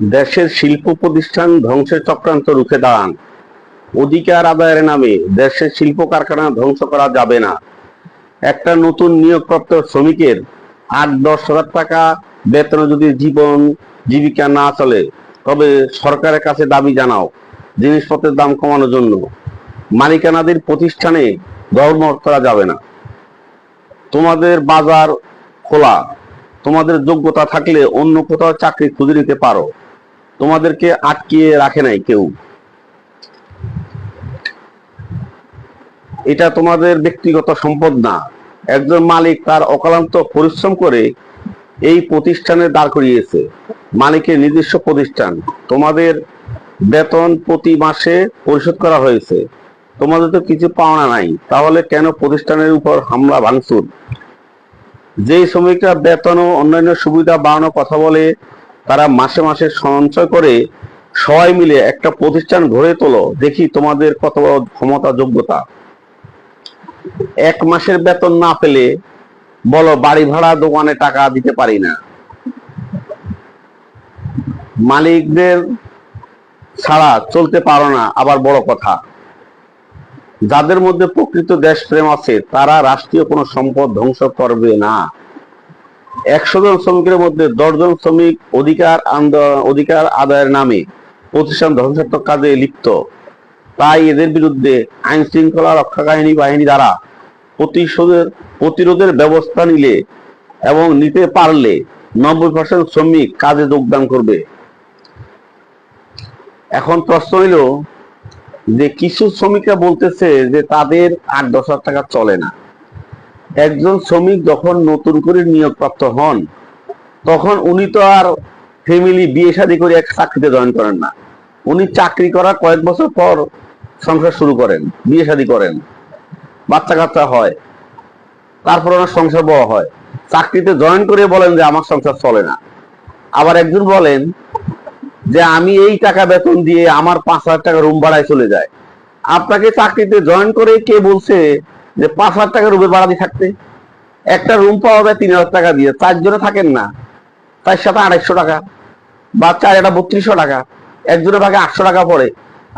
দেশের শিল্প প্রতিষ্ঠান ধ্বংসের চক্রান্ত রুখে দাঁড়ান। অধিকার আদায়ের নামে দেশের শিল্প কারখানা ধ্বংস করা যাবে না। একটা নতুন নিয়োগপ্রাপ্ত শ্রমিকের আট দশ হাজার টাকা বেতনে যদি জীবন, জীবিকা না চলে, তবে সরকারের কাছে দাবি জানাও, জিনিসপত্রের দাম কমানোর জন্য। মালিকানাদের প্রতিষ্ঠানে ধর্ম করা যাবে না। তোমাদের বাজার খোলা। তোমাদের যোগ্যতা থাকলে অন্য কোথাও চাকরি খুঁজে নিতে পারো। তোমাদেরকে আটকিয়ে রাখে নাই কেউ। এটা তোমাদের ব্যক্তিগত সম্পদ না। একজন মালিক তার অকালান্ত পরিশ্রম করে এই প্রতিষ্ঠানে দাঁড় করিয়েছে। মালিকের নিজস্ব প্রতিষ্ঠান। তোমাদের বেতন প্রতি মাসে পরিশোধ করা হয়েছে। তোমাদের তো কিছু পাওনা নাই। তাহলে কেন প্রতিষ্ঠানের উপর হামলা ভাঙচুর? যে শ্রমিকরা বেতন ও অন্যান্য সুবিধা বাড়ানোর কথা বলে তারা মাসে মাসে সঞ্চয় করে সবাই মিলে একটা প্রতিষ্ঠান গড়ে তোলো। দেখি তোমাদের কত বড় ক্ষমতা, যোগ্যতা। এক মাসের বেতন না পেলে বলো বাড়ি ভাড়া দোকানে টাকা দিতে পারি না। মালিকদের ছাড়া চলতে পারো না, আবার বড় কথা। যাদের মধ্যে প্রকৃত দেশপ্রেম আছে, তারা রাষ্ট্রীয় কোনো সম্পদ ধ্বংস করবে না। একশো জন শ্রমিকের মধ্যে দশজন শ্রমিক অধিকার অধিকার আদায়ের নামে প্রতিষ্ঠান ধ্বংসাত্মক কাজে লিপ্ত। তাই এদের বিরুদ্ধে আইন শৃঙ্খলা রক্ষাকাহিনী বাহিনী দ্বারা প্রতিশোধের, প্রতিরোধের ব্যবস্থা নিলে এবং নিতে পারলে নব্বই পার্সেন্ট শ্রমিক কাজে যোগদান করবে। এখন প্রশ্ন হইল যে কিছু শ্রমিকরা বলতেছে যে তাদের আট দশ হাজার টাকা চলে না। একজন শ্রমিক যখন নতুন করে নিয়োগপ্রাপ্ত হন, তখন উনি তো আর ফ্যামিলি বিয়ে শাদী করে এক চাকরিতে জয়েন করেন না। উনি চাকরি করার কয়েক বছর পর সংসার শুরু করেন, বিয়ে শাদী করেন বাচ্চা কাচ্চা হয়, তারপর ওনার সংসার বড় হয়। চাকরিতে জয়েন করে বলেন যে, আমার সংসার চলে না। আবার একজন বলেন যে, আমি এই টাকা বেতন দিয়ে আমার পাঁচ হাজার টাকা রুম ভাড়ায় চলে যায়। আপনাকে চাকরিতে জয়েন করে কে বলছে যে পাঁচ হাজার টাকা রুমে ভাড়া দিয়ে থাকতে। একটা রুম পাওয়া যায় তিন হাজার টাকা দিয়ে। চারজনে থাকেন না। তার সাথে আড়াইশো টাকা বা চার এটা বত্রিশশো টাকা। একজনের ভাগে আটশো টাকা পড়ে।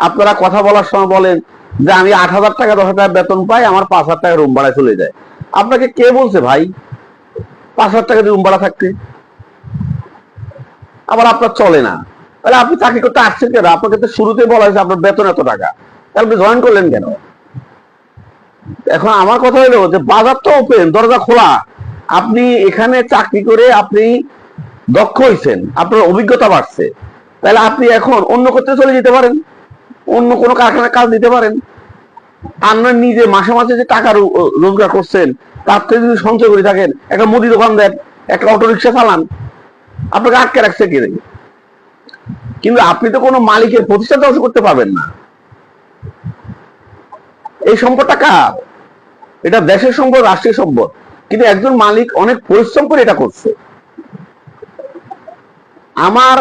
আপনারা কথা বলার সময় বলেন যে আমি আট হাজার টাকা, দশ হাজার বেতন পাই, আমার পাঁচ হাজার টাকা রুম ভাড়ায় চলে যায়। আপনাকে কে বলছে ভাই পাঁচ হাজার টাকা রুম ভাড়া থাকতে? আবার আপনার চলে না। তাহলে আপনি চাকরি করতে আসছেন কেন? আপনাকে তো শুরুতে বলা হয়েছে আপনার বেতন এত টাকা। তাহলে আপনি জয়েন করলেন কেন? এখন আমার কথা হলো যে বাজার তো ওপেন দরজা খোলা। আপনি এখানে চাকরি করে আপনি দক্ষ হয়েছেন আপনার অভিজ্ঞতা বাড়ছে। তাহলে আপনি এখন অন্য করতে চলে যেতে পারেন, অন্য কোনো কারখানার কাজ দিতে পারেন। আপনার নিজে মাসে মাসে যে টাকা রোজগার করছেন, তার থেকে যদি সঞ্চয় করে থাকেন, একটা মুদি দোকান দেন, একটা অটো রিক্সা চালান, আপনাকে আটকে রাখছে কে? কিন্তু আপনি তো কোনো মালিকের প্রতিষ্ঠান ধ্বংস করতে পারবেন না। এই সম্পদটা কার? এটা দেশের সম্পদ রাষ্ট্রীয় সম্পদ। কিন্তু একজন মালিক অনেক পরিশ্রম করে এটা করছে। আমার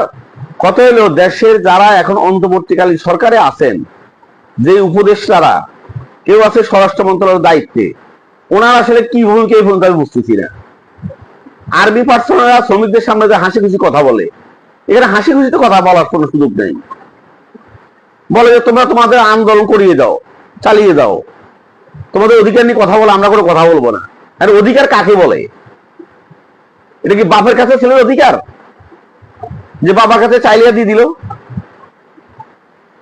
কথা হলো, দেশের যারা এখন অন্তর্বর্তীকালীন সরকারে আছেন, যে উপদেষ্টারা, কেউ আছে স্বরাষ্ট্র মন্ত্রণালয়ের দায়িত্বে, ওনারা আসলে কি ভূমিকা এই ভূমিকা আমি বুঝতেছি না। আরবি পার্সোনালরা শ্রমিকদের সামনে যে হাসি খুশি কথা বলে, এখানে হাসি খুশিতে কথা বলার কোনো সুযোগ নেই। বলে যে তোমরা তোমাদের আন্দোলন করিয়ে দাও, চালিয়ে দাও। তোমাদের অধিকার নিয়ে কথা বলে, আমরা কোনো কথা বলব না। আর অধিকার কাকে বলে? এটা কি বাপের কাছে ছেলের অধিকার? যে বাবার কাছে চাইলিয়া দিয়ে দিল।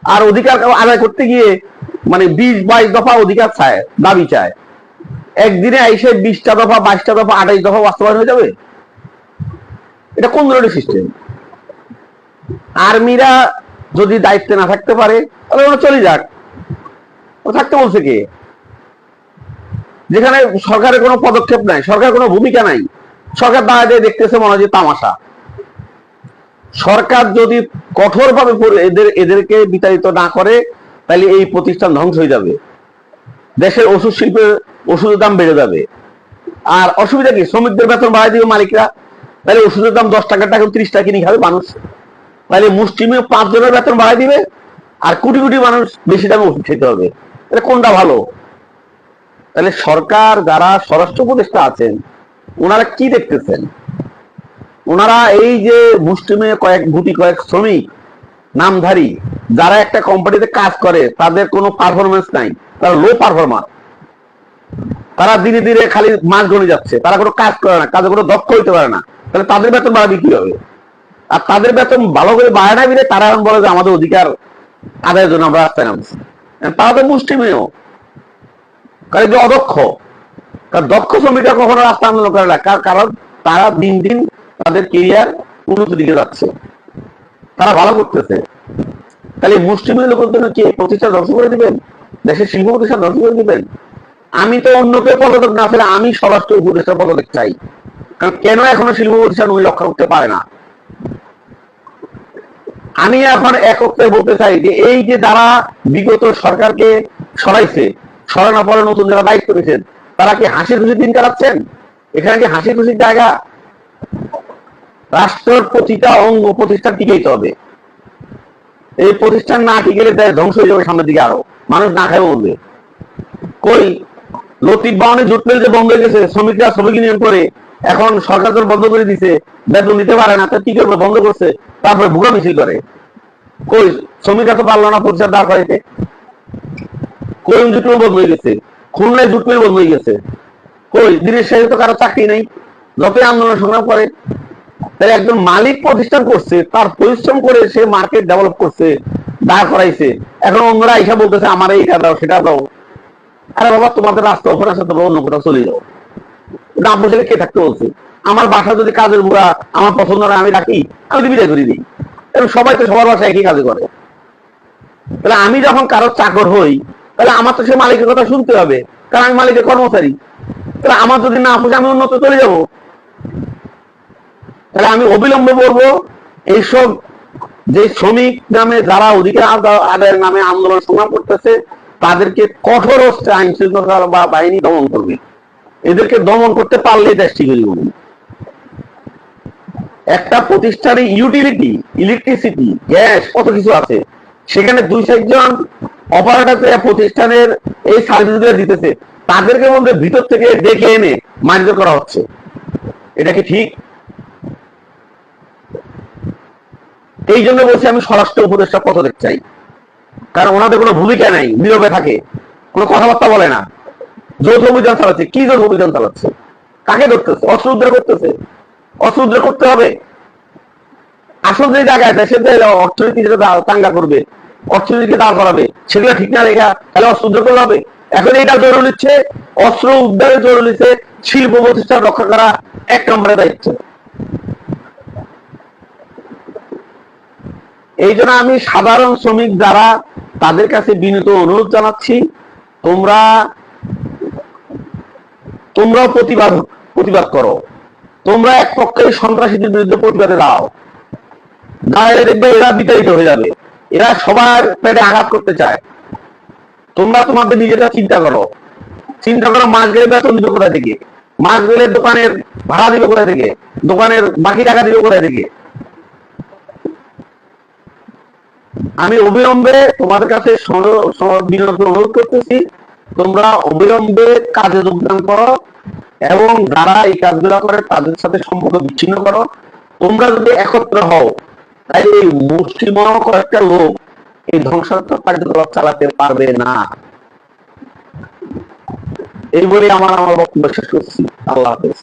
আর অধিকার আদায় করতে গিয়ে মানে বিশ বাইশ দফা অধিকার চায়, দাবি চায়। একদিনে আইসে বিশটা দফা, বাইশটা দফা, আঠাইশ দফা বাস্তবায়ন হয়ে যাবে? এটা কোন ধরনের সিস্টেম আর্মিরা যদি দায়িত্বে না থাকতে পারে, তাহলে ওরা চলে যাক। ও থাকতে বলছে কে? যেখানে সরকারের কোনো পদক্ষেপ নাই সরকার কোনো ভূমিকা নাই। সরকার দাঁড়ায় দেখতেছে মনে হয় তামাশা। সরকার যদি কঠোরভাবে এদের, এদেরকে বিতাড়িত না করে, তাহলে এই প্রতিষ্ঠান ধ্বংস হয়ে যাবে। দেশের ওষুধ শিল্পের ওষুধের দাম বেড়ে যাবে। আর অসুবিধা কি? শ্রমিকদের বেতন বাড়াই দিবে মালিকরা। তাহলে ওষুধের দাম দশ টাকার টাকা, ত্রিশ টাকা কিনে খাবে মানুষ। তাহলে মুসলিমে পাঁচ জনের বেতন বাড়াই দিবে, আর কোটি কোটি মানুষ বেশি দামে ওষুধ খেতে হবে। তাহলে কোনটা ভালো? তাহলে সরকার যারা স্বরাষ্ট্র উপদেষ্টা আছেন, ওনারা কি দেখতেছেন? ওনারা এই যে মুষ্টিমে কয়েক, গুটি কয়েক শ্রমিক, নামধারী, যারা একটা কোম্পানিতে কাজ করে, তাদের কোনো পারফরমেন্স নাই, তারা লো পারফরমার তারা ধীরে ধীরে খালি মাস গণে যাচ্ছে, তারা কোনো কাজ করে না, কাজে কোনো দক্ষ হইতে পারে না, তাহলে তাদের বেতন বাড়াবে কি হবে? আর তাদের বেতন ভালো করে বাড়ায় না দিলে তারা এখন বলে যে আমাদের অধিকার আদায়ের জন্য আমরা রাস্তায় নামছি। তারা তো মুষ্টিমেয় কারণ যে অদক্ষ, কারণ দক্ষ শ্রমিকরা কখনো রাস্তা আন্দোলন করে না, কার- কারণ তারা দিন দিন তাদের কেরিয়ার উন্নত দিকে যাচ্ছে। তারা ভালো করতেছে। তাহলে মুসলিমের লোকের জন্য কি এই প্রতিষ্ঠান ধ্বংস করে দিবেন? দেশের শিল্প প্রতিষ্ঠান ধ্বংস করে দিবেন? আমি তো অন্য কেউ পদত্যাগ না ফেলে আমি স্বরাষ্ট্র উপদেষ্টা পদত্যাগ চাই। কারণ কেন এখনও শিল্প প্রতিষ্ঠান ওই রক্ষা করতে পারে না? আমি এখন একত্রে বলতে চাই যে এই যে যারা বিগত সরকারকে সরাইছে সরানোর পরে নতুন যারা দায়িত্ব করেছেন, তারা কি হাসি খুশি দিন কাটাচ্ছেন? এখানে কি হাসি খুশির জায়গা? রাষ্ট্রের প্রতিটা অঙ্গ প্রতিষ্ঠান টিকেইতে হবে। এই প্রতিষ্ঠান না টিকে গেলে দেশ ধ্বংস হয়ে যাবে সামনের দিকে আরও। মানুষ না খায় বলবে। কই? লতিফ বাহনে জুট মিল যে বন্ধ হয়ে গেছে, শ্রমিকরা শ্রমিক ইউনিয়ন করে, এখন সরকার যখন বন্ধ করে দিছে, বেতন দিতে পারে না, তা কি করবে? বন্ধ করছে, তারপরে ভুগা মিছিল করে। কই? শ্রমিকরা তো পারল না পরিচার দাঁড় করাইতে। কই জুট বন্ধ হয়ে গেছে? খুলনায় জুট বন্ধ হয়ে গেছে। কই? দিনের শেষে তো কারও চাকরি নেই। যতই আন্দোলন সংগ্রাম করে তাই একজন মালিক প্রতিষ্ঠান করছে, তার পরিশ্রম করে সে মার্কেট ডেভেলপ করছে, দাঁড় করাইছে। এখন অন্যরা এসে বলতেছে, আমার এইটা দাও, সেটা দাও। আরে বাবা, তোমাদের রাস্তা ওখানে আছে, তোমরা অন্য কোথাও চলে যাও। না বুঝলে কে থাকতে বলছে? আমার বাসা যদি কাজের বুড়া, আমার পছন্দ না, আমি রাখি, আমি তো বিদায় করে দিই। এবং সবাই তো সবার বাসা একই কাজে করে। তাহলে আমি যখন কারোর চাকর হই তাহলে আমার তো সে মালিকের কথা শুনতে হবে। কারণ আমি মালিকের কর্মচারী। তাহলে আমার যদি না পুষে আমি অন্যত্র চলে যাব। তাহলে আমি অবিলম্বে বলব, এইসব যে শ্রমিক নামে যারা অধিকার আদায়ের নামে আন্দোলন সংগ্রাম করতেছে, তাদেরকে কঠোর হচ্ছে আইন শৃঙ্খলা বা বাহিনী দমন করবে। এদেরকে দমন করতে পারলে দেশ ঠিক হয়ে যাবে। একটা প্রতিষ্ঠানে ইউটিলিটি ইলেকট্রিসিটি গ্যাস কত কিছু আছে। সেখানে দুই চারজন অপারেটর প্রতিষ্ঠানের এই সার্ভিসগুলো দিতেছে, তাদেরকে মধ্যে ভিতর থেকে ডেকে এনে মানিত করা হচ্ছে। এটা কি ঠিক? এই জন্য বলছি আমি স্বরাষ্ট্র উপদেষ্টা পদত্যাগ চাই। কারণ ওনাদের কোনো ভূমিকা নাই, নীরবে থাকে। কোনো কথাবার্তা বলে না। যৌথ অভিযান চালাচ্ছে। কি যৌথ অভিযান চালাচ্ছে? কাকে ধরতেছে? অস্ত্র উদ্ধার করতেছে? অস্ত্র উদ্ধার করতে হবে? আসল যে জায়গায় দেশের অর্থনীতি যেটা দা- চাঙ্গা করবে অর্থনীতিকে দাঁড় করাবে। সেগুলো ঠিক না রেখা তাহলে অস্ত্র উদ্ধার করতে হবে। এখন এটা জোর নিচ্ছে, অস্ত্র উদ্ধারের জরুরি নিচ্ছে, শিল্প প্রতিষ্ঠান রক্ষা করা এক নম্বরের দায়িত্ব। এই জন্য আমি সাধারণ শ্রমিক যারা, তাদের কাছে বিনীত অনুরোধ জানাচ্ছি, তোমরা, তোমরাও প্রতিবাদ প্রতিবাদ করো। তোমরা এক পক্ষে সন্ত্রাসীদের বিরুদ্ধে প্রতিবাদে দাও দাঁড়ালে দেখবে এরা বিতাড়িত হয়ে যাবে। এরা সবার পেটে আঘাত করতে চায়। তোমরা তোমাদের নিজেরা চিন্তা করো। চিন্তা করো মাস গেলে বেতন দিবে কোথা থেকে? মাস গেলে দোকানের ভাড়া দিবে কোথা থেকে? দোকানের বাকি টাকা দিবে কোথা থেকে? আমি অবিলম্বে তোমাদের কাছে অনুরোধ করতেছি, তোমরা অবিলম্বে কাজে যোগদান করো এবং যারা এই কাজগুলো করে তাদের সাথে সম্পর্ক বিচ্ছিন্ন করো। তোমরা যদি একত্র হও তাহলে এই মুষ্টিময় কয়েকটা লোক এই ধ্বংসাত্মক কার্যকলাপ চালাতে পারবে না। এই বলে আমার আমার বক্তব্য শেষ করছি। আল্লাহ হাফেজ।